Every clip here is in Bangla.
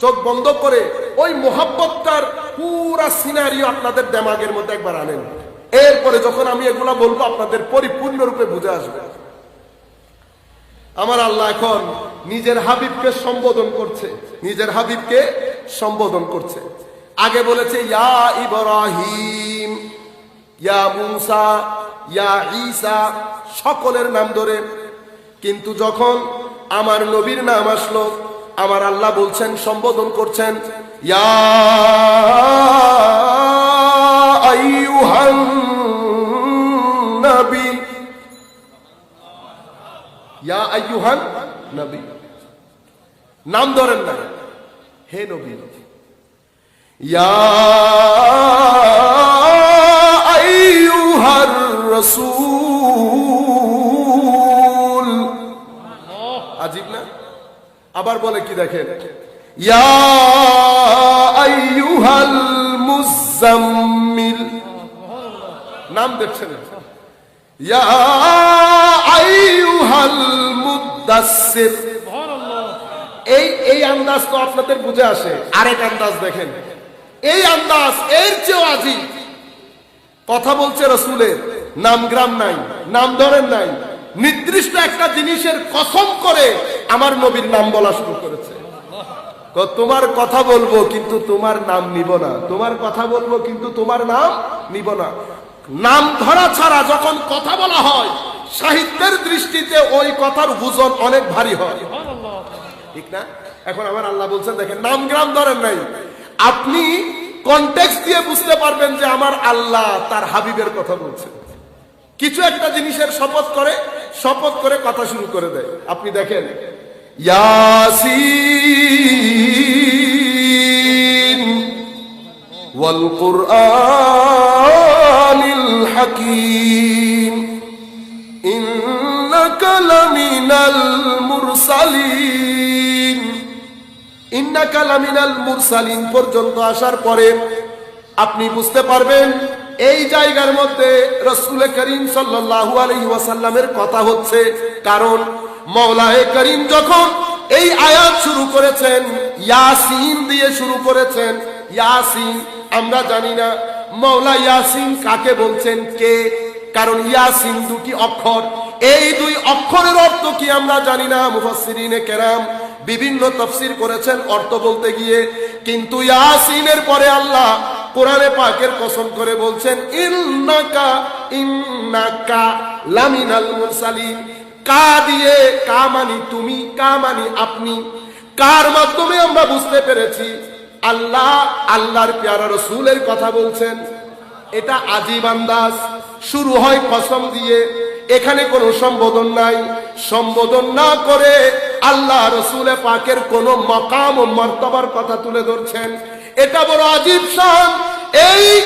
চোখ বন্ধ করে ওই মোহাব্বতটার পুরা সিনারিও আপনাদের দেমাগের মধ্যে একবার আনেন। এরপরে যখন আমি এগুলা বলব, আপনাদের পরিপূর্ণরূপে বুঝে আসবে। আমার আল্লাহ এখন নিজের হাবিবকে সম্বোধন করছে। নিজের হাবিবকে সম্বোধন করছে। আগে বলেছে, ইয়া ইব্রাহিম, ইয়া মুসা, ইয়া ঈসা, সকলের নাম ধরে। কিন্তু যখন আমার নবীর নাম আসলো আমার আল্লাহ বলছেন সম্বোধন করছেন নাম ধরেন না। হে নবী। ইয়া আইয়ুহার রাসূল। আবার বলে কি দেখেন? মুজাম্মিল। নাম দেখছেন? এই এই আন্দাজ তো আপনাদের বুঝে আসে। আরেক আন্দাজ দেখেন। এই আন্দাজ, এর চেয়েও আজি কথা বলছে রসুলের, নাম গ্রাম নাই, নাম ধরেন নাই। নির্দিষ্ট একটা জিনিসের কসম করে আমার নবীর নাম বলা শুরু করেছে। তোমার কথা বলব কিন্তু তোমার নাম নিব না। তোমার কথা বলব কিন্তু তোমার নাম নিব না। নাম ধরা ছাড়া যখন কথা বলা হয়, সাহিত্যের দৃষ্টিতে ওই কথার ওজন অনেক ভারী হয়। ঠিক না? এখন আমার আল্লাহ বলছেন, দেখেন, নাম গ্রাম ধরেন নাই। আপনি কন্টেক্স দিয়ে বুঝতে পারবেন যে আমার আল্লাহ তার হাবিবের কথা বলছেন। কিছু একটা জিনিসের শপথ করে শপথ করে কথা শুরু করে দেয়। আপনি দেখেন ওয়াল কুরআনিল হাকিম। ইন্নাকা লামিনাল মুরসালিন। ইন্নাকা লামিনাল মুরসালিন পর্যন্ত আসার পরে আপনি বুঝতে পারবেন, এই জায়গার মধ্যে রসুল করিম সাল্লাল্লাহু আলাইহি ওয়াসাল্লামের কথা হচ্ছে, কারণ মৌলায়ে করিম যখন এই আয়াত শুরু করেছেন, ইয়াসিন দিয়ে শুরু করেছেন, ইয়াসিন, আমরা জানি না মৌলা ইয়াসিন কাকে বলছেন, কে? কারণ ইয়াসিন দুটি অক্ষর। এই দুই অক্ষরের অর্থ কি আমরা জানি না, মুফাসসিরিনে কেরাম বিভিন্ন তফসির করেছেন অর্থ বলতে গিয়ে। কিন্তু ইয়াসিনের পরে আল্লাহ কোরআনে পাকের কসম করে বলছেন, ইন্নাকা ইন্নাকা লামিনাল মুরসালিন। কা দিয়ে, কা মানি তুমি, কা মানি আপনি। কার মাধ্যমে আমরা বুঝতে পেরেছি? আল্লাহ, আল্লাহর পেয়ারা রসুলের কথা বলছেন। এটা আজীব আন্দাজ। শুরু হয় কসম দিয়ে। এখানে কোনো সম্বোধন নাই। সম্বোধন না করে আল্লাহ রসুলে পাকের কোন মকাম ও মর্তবার কথা তুলে ধরছেন। এটা বড় আজীব শান। এই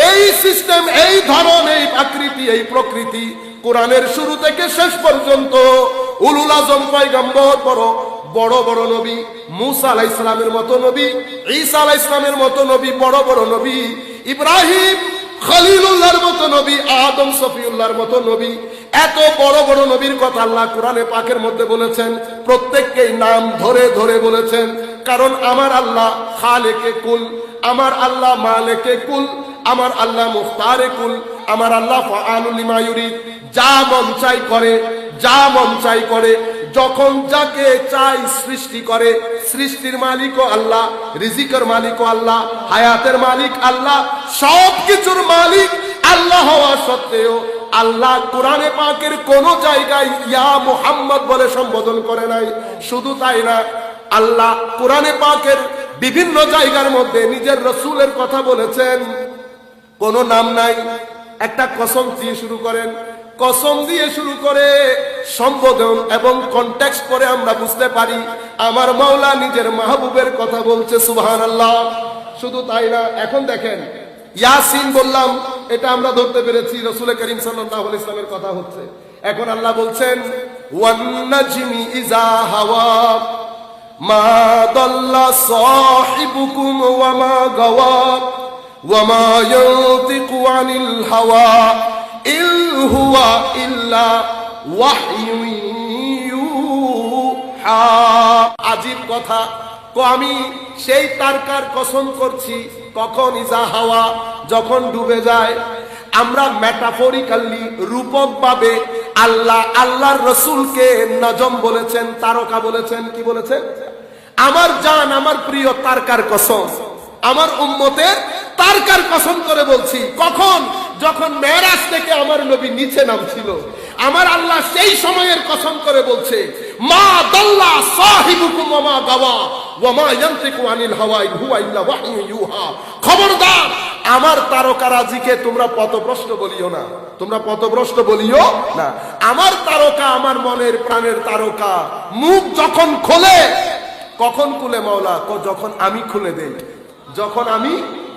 এই সিস্টেম এই ধরন, এই আকৃতি, এই প্রকৃতি কোরআনের শুরু থেকে শেষ পর্যন্ত উলুল আজম পয়গম্বর বড় বড় বড় নবী, মুসা আলাহ ইসলামের মতো নবী, ঈসা আলাহ ইসলামের মতো নবী, বড় বড় নবী, ইব্রাহিম খলিলুল্লাহর মতো নবী, আদম সফিউল্লাহর মতো নবী। এত বড় বড় নবীর কথা আল্লাহ কোরআনে পাকের মধ্যে বলেছেন, প্রত্যেককেই নাম ধরে ধরে বলেছেন। কারণ আমার আল্লাহ খালেকে কুল, আমার আল্লাহ মালেকে কুল আমার আল্লাহ মুখতারে কুল, আমার আল্লাহ ইউরিদ। যা মন চাই করে, যা মন চাই করে, যখন যাকে চাই সৃষ্টি করে, সৃষ্টির মালিকও আল্লাহ, রিজিকের মালিকও আল্লাহ, হায়াতের মালিক আল্লাহ সব কিছুর মালিক আল্লাহ হওয়া সত্ত্বেও আল্লাহ কোরআনে পাকের কোন জায়গায় ইয়া মুহাম্মদ বলে সম্বোধন করে নাই। শুধু তাই না, আল্লাহ কোরআনে পাকের বিভিন্ন জায়গার মধ্যে নিজের রসুলের কথা বলেছেন। কোনো নাম নাই। একটা কসম দিয়ে শুরু করেন। কসম দিয়ে শুরু করে সম্বোধন এবং কন্টেক্সট করে আমরা বুঝতে পারি, আমার মাওলা নিজের মাহবুবের কথা বলছে সুবহান আল্লাহ শুধু তাই না, এখন দেখেন, ইয়াসিন বললাম, এটা আমরা ধরতে পেরেছি রসুল করিম সাল্লাহ ইসলামের কথা হচ্ছে। এখন আল্লাহ বলছেন মা দল্লা সাহিবুকুম ওয়া মা গাওয়া। وما ينطق عن الهوى إن هو إلا وحي يوحى আজীব কথা তো আমি সেই তারকার কসম করছি কখন ইজা হাওয়া যখন ডুবে যায় আমরা ম্যাটাফরিক্যালি রূপক ভাবে আল্লাহ আল্লাহর রসুলকে নজম বলেছেন তারকা বলেছেন কি বলেছেন আমার জান আমার প্রিয় তারকার কসম আমার উম্মতের তারকার কসম করে বলছি, কখন? যখন মেরাজ থেকে আমার নবী নিচে নামছিল। আমার আল্লাহ সেই সময়ের কসম করে বলছে, মা দাল্লা সাহিবুকুম ওয়া মা গাওয়া ওয়া মা ইয়ান্তিকু আনিল হাওয়া ইন হুয়া ওয়াহয়ু ইউহা খবরদার, আমার তারকারাজিকে তোমরা পথভ্রষ্ট বলিও না। তোমরা পথভ্রষ্ট বলিও না। আমার তারকা আমার মনের প্রাণের তারকা। মুখ যখন খোলে, কখন খুলে মাওলা? যখন আমি খুলে দেই। যখন আমি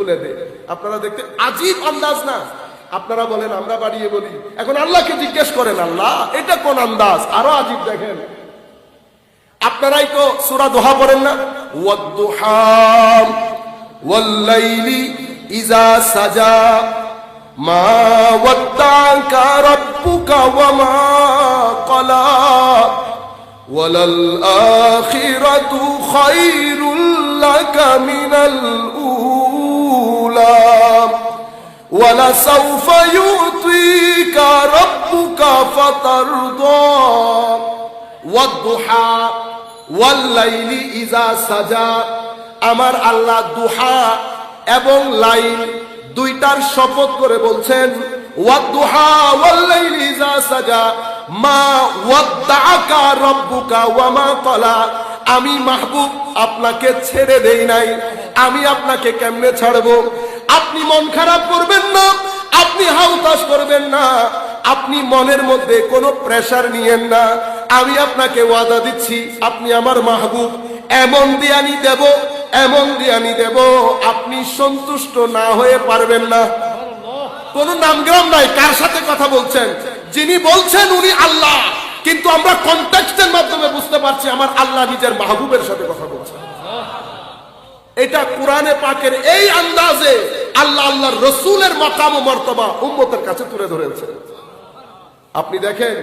খুলে দে আপনারা দেখতে আজিব আন্দাজ না? আপনারা বলেন, আমরা বাড়িয়ে বলি, এখন আল্লাহকে জিজ্ঞেস করেন, আল্লাহ, এটা কোন আন্দাজ? আরও আজিব দেখেন। আপনারাই তো সুরা দোহা পড়েন না? ওয়াদ্দুহাম ইজা সাজা, মা الأولى ولسوف يعطيك ربك فترضى والضحى والليل إذا سجى আমার আল্লাহ দুহা এবং লাইল দুইটার শপথ করে বলছেন ওয়াদ্দুহা ওয়াল্লাইলি ইযা সাজা মা ওয়াদ্দাআকা রাব্বুকা ওয়া মা ক্বালা আমি মাহবুব আপনাকে ছেড়ে দেই নাই আমি আপনাকে কেমনে ছাড়বো আপনি মন খারাপ করবেন না, আপনি হাউতাস করবেন না, আপনি মনের মধ্যে কোনো প্রেশার নিয়েন না। আমি আপনাকে ওয়াদা দিচ্ছি, আপনি আমার মাহবুব, এমন দিয়ানি দেব, এমন দিয়ানি দেব, আপনি সন্তুষ্ট না হয়ে পারবেন না। কোন নামগ্রাম নাই, কার সাথে কথা বলছেন? যিনি বলছেন উনি আল্লাহ, কিন্তু আমরা কন্টেক্সটের মাধ্যমে বুঝতে পারছি আমার আল্লাহ নিজের মাহবুবের সাথে কথা বলছেন। এটা কোরআনে পাকের এই আন্দাজে আল্লাহ আল্লাহ রসুলের মাকাম ও মর্তবা উম্মতের কাছে তুলে ধরেছে। আপনি দেখেন,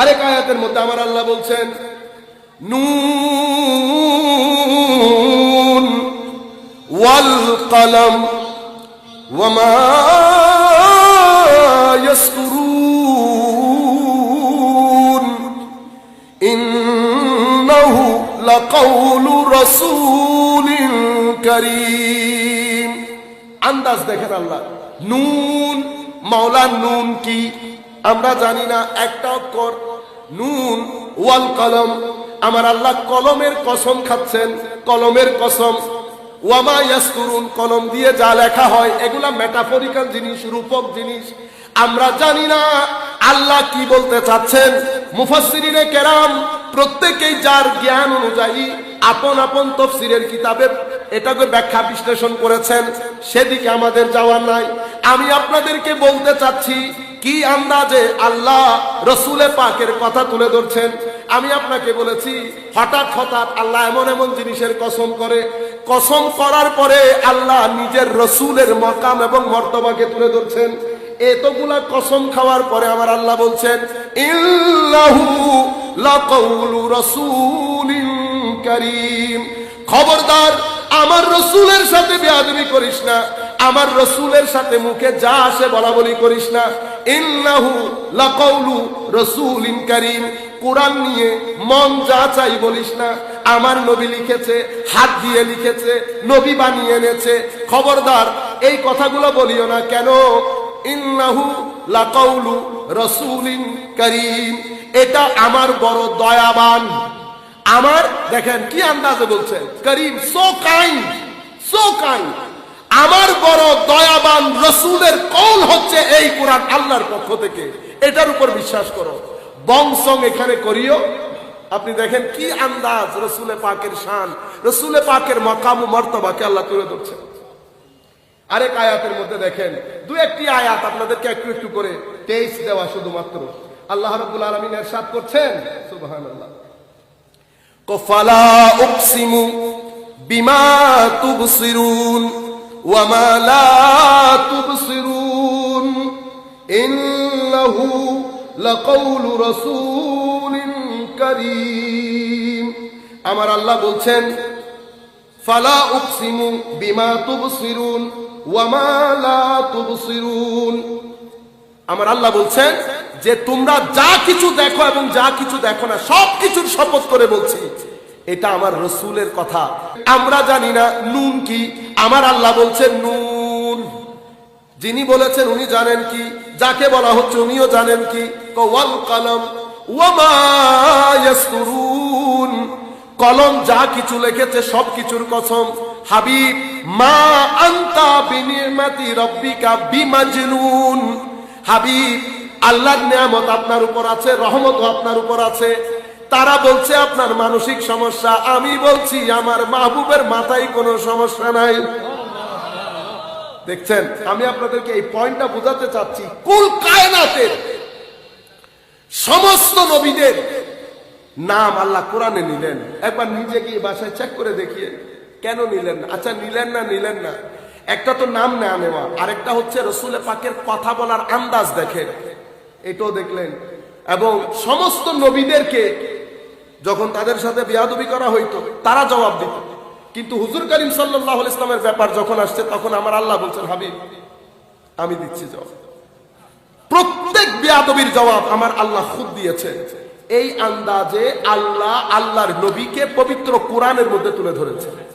আরেক আয়াতের মধ্যে আমার আল্লাহ বলছেন, নুন ওয়াল কলম ওয়ামা ইয়াসতুরুন। ইন্নাহু লাকাউলু রাসূলিন কারীম। আন্দাজ দেখেন আল্লাহ। নুন, মাওলা, নুন কি? আমরা জানি না একটা অক্ষর নুন, ওয়াল কলম। আমার আল্লাহ কলমের কসম খাচ্ছেন, কলমের কসম। ওয়ামা ইয়াসতুরুন, কলম দিয়ে যা লেখা হয়, এগুলা মেটাফরিক্যাল জিনিস, রূপক জিনিস। আমরা জানি না, আল্লাহ কি বলতে চাচ্ছেন? মুফাসসিরিনে কেরাম, প্রত্যেকেই যার জ্ঞান অনুযায়ী, আপন আপন তফসিরের কিতাবে এটাকে ব্যাখ্যা বিশ্লেষণ করেছেন, সেদিকে আমাদের যাওয়ার নাই। আমি আপনাদেরকে বলতে চাচ্ছি, কি আন্দাজে আল্লাহ রসুলে পাকের কথা তুলে ধরছেন, আমি আপনাকে বলেছি, হঠাৎ হঠাৎ আল্লাহ এমন এমন জিনিসের কসম করে। কসম করার পরে আল্লাহ নিজের রসুলের মকাম এবং মর্তবাকে তুলে ধরছেন। এতগুলা কসম খাওয়ার পরে আমার আল্লাহ বলছেন, ইল্লাহু রাসূলিন কারীম। খবরদার আমার রসুলের সাথে বেয়াদবি করিস না। আমার রসুলের সাথে মুখে যা আসে বলা বলি করিস না। ইন্নাহু লাকাউলু রাসূলিন কারীম। কোরআন নিয়ে মন যা চাই বলিস না। আমার নবী লিখেছে, হাত দিয়ে লিখেছে, নবী বানিয়ে এনেছে। খবরদার, এই কথাগুলো বলিও না কেন? ইন্নাহু লাকাউলু রাসূলিন কারীম। এটা আমার বড় দয়াবান। আমার, দেখেন কি আন্দাজে বলছেন Karim so kind so kind আমার বড় দয়াবান রসুলের কৌল হচ্ছে এই কোরআন আল্লাহর পক্ষ থেকে। এটার উপর বিশ্বাস করো। বংসং এখানে করিও। আপনি দেখেন কি আন্দাজ রসুলে পাকের শান, রসুলে পাকের মকাম মর্তবাকে আল্লাহ তুলে ধরছেন আরেক আয়াতের মধ্যে দেখেন, দু একটি আয়াত আপনাদেরকে একটু একটু করে তেইশ দেওয়া শুধুমাত্র। আল্লাহ রব্বুল আলমিন এরশাদ করছেন? সুবহানাল্লাহ। কফালা উকসিমু বিমা তুবসিরুন ওয়ামা লা তুবসিরুন। ইন্নাহু লাকাউলু রাসূলিন আমার আল্লাহ বলছেন, ফালা উপসিমু বিমা তুবসিরুন ওয়ামা লা তুবসিরুন। আমার আল্লাহ বলছেন যে তোমরা যা কিছু দেখো এবং যা কিছু দেখো না, সব কিছুর শপথ করে বলছি, এটা আমার রসুলের কথা। আমরা জানি না নুন কি, আমার আল্লাহ বলছেন নুন। যিনি বলেছেন উনি জানেন কি, যাকে বলা হচ্ছে উনিও জানেন কি ওয়াল কলম ওয়ামা ইয়াসতুরুন। কলম যা কিছু লিখেছে, সব কিছুর কসম, হাবিব, মা আন্তা বিনিমাতি রব্বিকা বিমাজনুন। হাবিব আল্লাহর নিয়ামত আপনার উপর আছে রহমত আপনার উপর আছে। তারা বলছে, আপনার মানসিক সমস্যা। আমি বলছি, আমার মাহবুবের মাথায় কোনো সমস্যা নাই। দেখছেন, আমি আপনাদেরকে এই পয়েন্টটা বোঝাতে চাচ্ছি, কুল কায়নাতের সমস্ত নবীদের নাম আল্লাহ কোরআনে নিলেন। একবার নিজে গিয়ে বাসায় চেক করে দেখিয়ে, কেন নিলেন আচ্ছা নিলেন না নিলেন না। একটা তো নাম নেওয়া নেওয়া, আরেকটা হচ্ছে রসুলে পাকের কথা বলার আন্দাজ দেখেন। এটাও দেখলেন। এবং সমস্ত নবীদেরকে যখন তাদের সাথে বিয়াদবি করা হইতো, তারা জবাব দিত। কিন্তু হুজুর করিম সাল্লাহ ইসলামের ব্যাপার যখন আসছে, তখন আমার আল্লাহ বলছেন, হাবিব, আমি দিচ্ছি জবাব। প্রত্যেক বিয়াদবির জবাব আমার আল্লাহ খুদ দিয়েছে। এই আন্দাজে আল্লাহ আল্লাহর নবীকে পবিত্র কোরআনের মধ্যে তুলে ধরেছে।